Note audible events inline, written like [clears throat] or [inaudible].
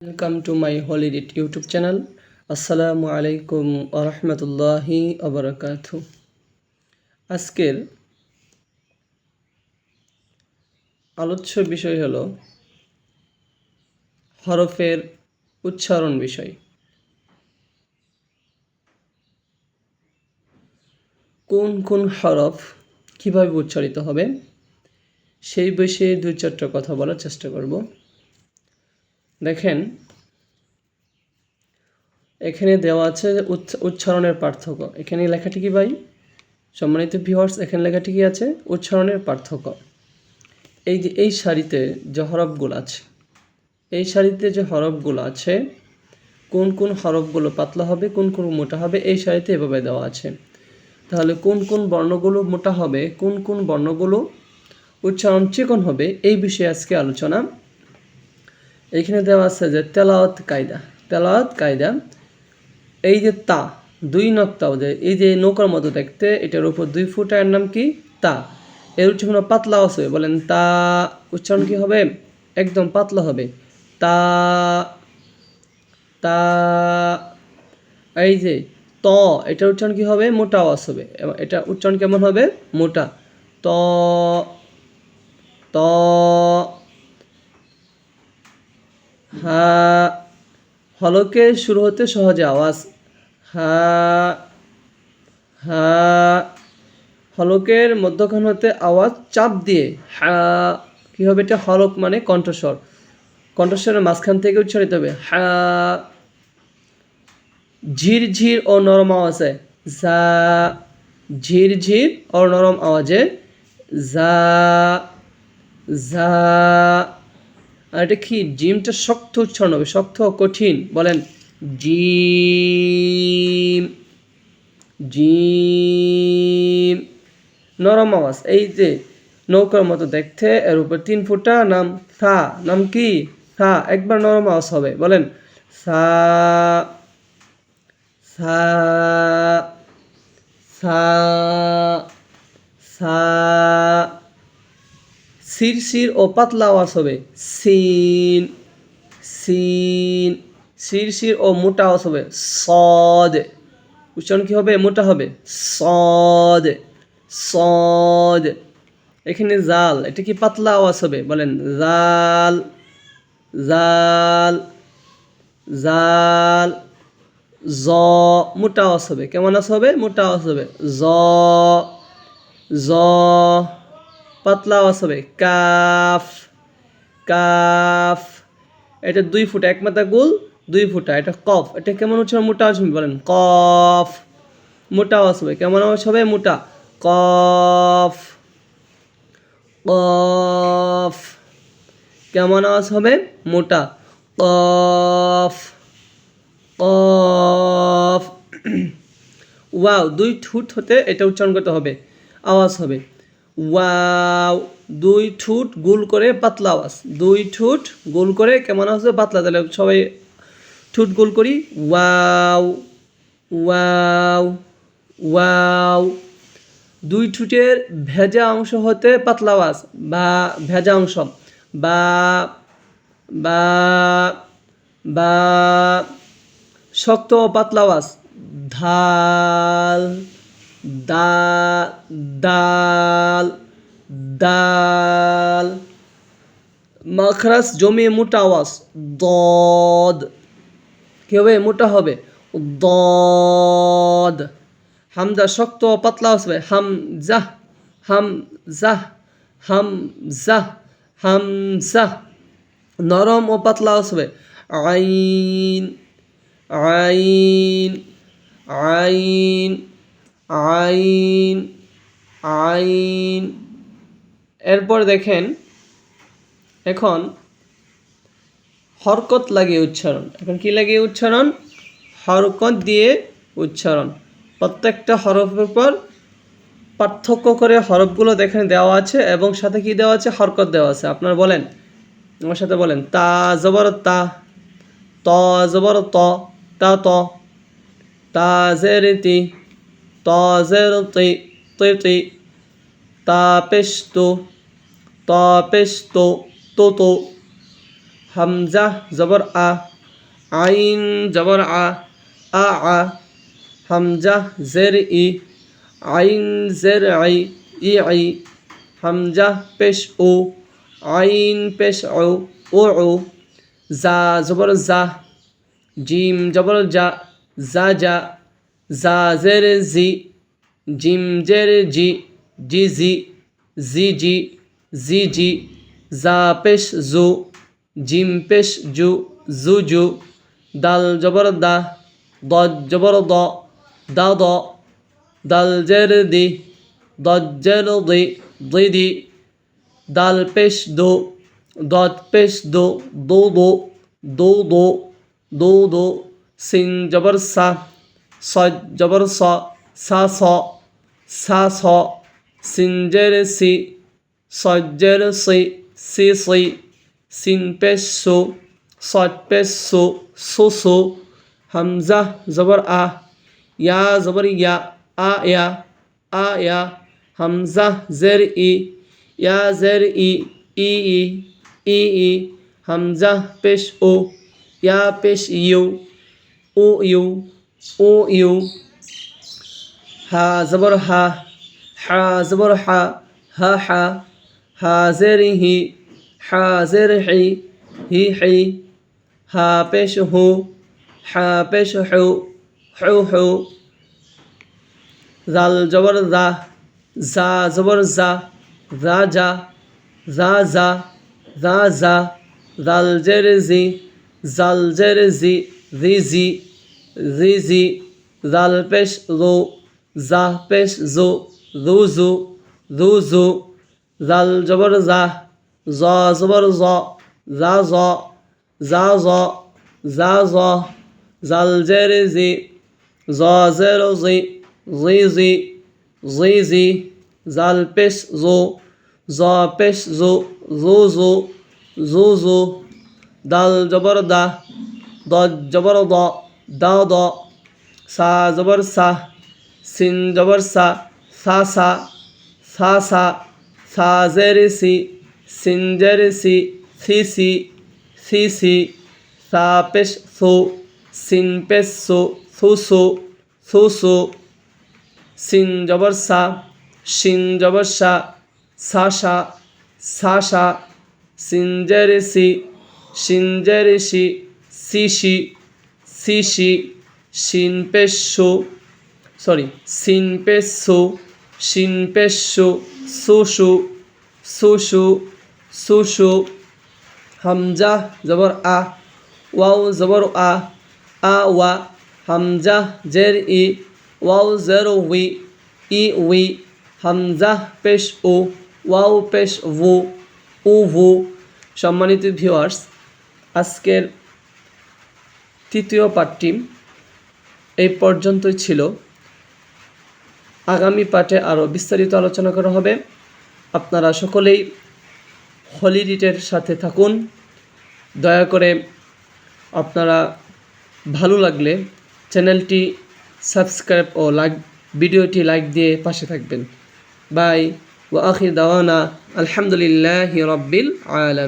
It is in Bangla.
ওয়েলকাম টু মাই হলিডেট ইউটিউব চ্যানেল আসসালামু আলাইকুম আরহামতুল্লাহি আবরকাত আজকের আলোচ্য বিষয় হল হরফের উচ্চারণ বিষয়। কোন কোন হরফ কীভাবে উচ্চারিত হবে? সেই বিষয়ে দুই চারটা কথা বলার চেষ্টা করব। দেখেন, এখানে দেওয়া আছে উচ্চ- উচ্চারণের পার্থক্য। এখানে লেখাটি কি ভাই? সম্মানিত ভিউয়ার্স এখানে লেখাটি কি আছে? উচ্চারণের পার্থক্য। এই যে এই শাড়িতে যে হরফগুলো আছে, এই শাড়িতে যে হরফগুলো আছে, কোন কোন হরফগুলো পাতলা হবে, কোন কোন মোটা হবে, এই শাড়িতে এভাবে দেওয়া আছে। তাহলে কোন কোন বর্ণগুলো মোটা হবে, কোন কোন বর্ণগুলো উচ্চারণ চিকন হবে, এই বিষয়ে আজকে আলোচনা এখানে দেওয়া আছে যে তেলাওয়াত কায়দা। তেলাওয়াত কায়দা, এই যে তা, দুই নক্তাও যে এই যে নৌকার মতো দেখতে এটার উপর দুই ফুট, এর নাম কি? তা। এর উচ্চারণ পাতলা আছে বলেন তা উচ্চারণ কি হবে? একদম পাতলা হবে। তা তা, এই যে ত, এটার উচ্চারণ কি হবে? মোটা আওয়াজ হবে এটা উচ্চারণ কেমন হবে? মোটা। ত ত হা, হলকে শুরু হতে সহজে আওয়াজ। হা হা, হলকের মধ্যখান হতে আওয়াজ চাপ দিয়ে। হা, কি হবে এটা? হলক মানে কণ্ঠস্বর। কণ্ঠস্বরের মাঝখান থেকে উচ্চারিত হবে। হা ঝির ঝির ও নরম আওয়াজে। যা ঝির ঝির ও নরম আওয়াজে। যা যা আর এটা কি? জিমটা শক্ত উচ্চারণ হবে, শক্ত কঠিন। বলেন, জিম জিম। নরম আওয়াজ, এই যে নৌকার মতো দেখতে, এর উপর তিন ফুটা, নাম সা, নাম কি? সা, একবার নরম আওয়াজ হবে। বলেন, সা সা সা সা সির ও পাতলা আওয়াজ হবে। সিন সিন, সির ও মোটা আওয়াজ হবে। সদ। উচ্চারণ কি হবে? মোটা হবে। সদ। সদ। এখানে জাল, এটা কি পাতলা আওয়াজ হবে? বলেন, জাল জাল জাল, জ, মোটা আওয়াজ হবে। কেমন আওয়াজ হবে? মোটা আওয়াজ হবে। জ জ। পাতলা আওয়াজ হবে। কাফ কাফ। এটা দুই ফুটা, এক মাথা গোল, দুই ফুটা। এটা কফ। এটা কেমন উচ্চারণ মোটা আওয়াজ বলেন। কফ। মোটা আওয়াজ হবে। কেমন আওয়াজ হবে? মোটা। কফ। কফ। কেমন আওয়াজ হবে? মোটা। কফ। কফ। [clears throat] ওয়াও, দুই ঠুট হতে এটা উচ্চারণ করতে হবে। আওয়াজ হবে। ওয়াও, দুই ঠুট গোল করে পাতলা আওয়াজ। দুই ঠুট গোল করে কেমন আওয়াজ পাতলা, তাহলে সবাই ঠুট গোল করি। ওয়াও ওয়াও ওয়াও। দুই ঠুটের ভেজা অংশ হতে পাতলা আওয়াজ বা ভেজা অংশ। বা বা বা, শক্ত পাতলা আওয়াজ। ধাল দা দাল দাল। মাখরাস জমি মোটা আওয়াজ দদ। কি হবে মোটা হবে? দদ। হামজা শক্ত পাতলা আসবে হাম জাহ হাম জাহ হাম জাহ হাম জাহ নরম ও পাতলা আসবে আইন আইন আইন। আইন আইন। এরপর দেখেন, এখন হরকত লাগিয়ে উচ্চারণ। এখন কি লাগিয়ে উচ্চারণ? হরকত দিয়ে উচ্চারণ। প্রত্যেকটা হরফের পর পার্থক্য করে হরফগুলো দেখেন দেওয়া আছে এবং সাথে কি দেওয়া আছে? হরকত দেওয়া আছে। আপনার বলেন, আমার সাথে বলেন, তা জবর তা, ত জবর ত, তা ত, তা জের তি ত পেশ তো তো তো হামজা জবর আ আইন জবর আ আ আ হামজা জের ই আইন জের আই ই আই হামজা পেশ ও আইন পেশ ও ও ও জা জবর জা জিম জবর জা জা জা জা জের জি জিম জের জি জি জি জি জি জি জি জা পেশ জু জিম পেশ জু জু জু দাল জবর দা দ জবর দ দা দ দাল জের দি দ জের দি দি দি দাল পেশ দো দত পেশ দো দো দো দো দো দো দো সিন জবর সা सजबर स, सा स सा स, सिंजर सी सजर सी सी सी सिंपे पेश सो सट पेश सो सो सो हमजा, जबर आ, या, जबर या, आ या आ या, हमजा, जर ई, या, जर ई ई ई ई ई, हमजा, पेश ओ या, पेश यू ओ यू أو يو ها زبر ها ها زبر ها ها ها ها زر هي ها زر هي هي هي ها بش هو ها بش هو هو هو ذال جبر ذا ذا زبر ذا ذا جا ذا ذا ذا ذا ذال جر زي ذال جر زي ذي زي জি জাল পেশ জো জা পেশ জো জু জু জু জু জাল জবর জা জ জবর জা জ জা জ জা জ জাল জের জি জ জের জি জি জি জি জি জাল পেশ জো জ পেশ জো জো জো জো জো দাল জবর দা দ জবর দ দা দ, সা জবর সা, সিন জবর সা সা সা সা সা সা জের সি, সিন জের সি সি সি সি সি, সা পেশ সো, সিন পেশ সো, সু সো সু সো, সিন জবর সা শিন জবর সা সা সা সা সা সিনজের সি সিনজের সি সি সি সি সি সরি সিন পেশ সো শিন পেশ সো সু সু সু সু সু সু হামজা, জবর আ, ওয়াও, জবর আ আ, ওয়া, হামজা, জের, ই, ওয়াও, জের, উই, ই, উই, হামজা পেশ ও, ওয়াও পেশ উ ভু সম্মানিত ভিউয়ার্স আজকের তৃতীয় পাঠটি এই পর্যন্তই ছিল। আগামী পাঠে আরও বিস্তারিত আলোচনা করা হবে। আপনারা সকলেই হলিডিটের সাথে থাকুন। দয়া করে আপনারা ভালো লাগলে চ্যানেলটি সাবস্ক্রাইব ও লাইক, ভিডিওটি লাইক দিয়ে পাশে থাকবেন। বাই, ওয়া আখির দাওয়ানা, আলহামদুলিল্লাহি রাব্বিল আলামিন।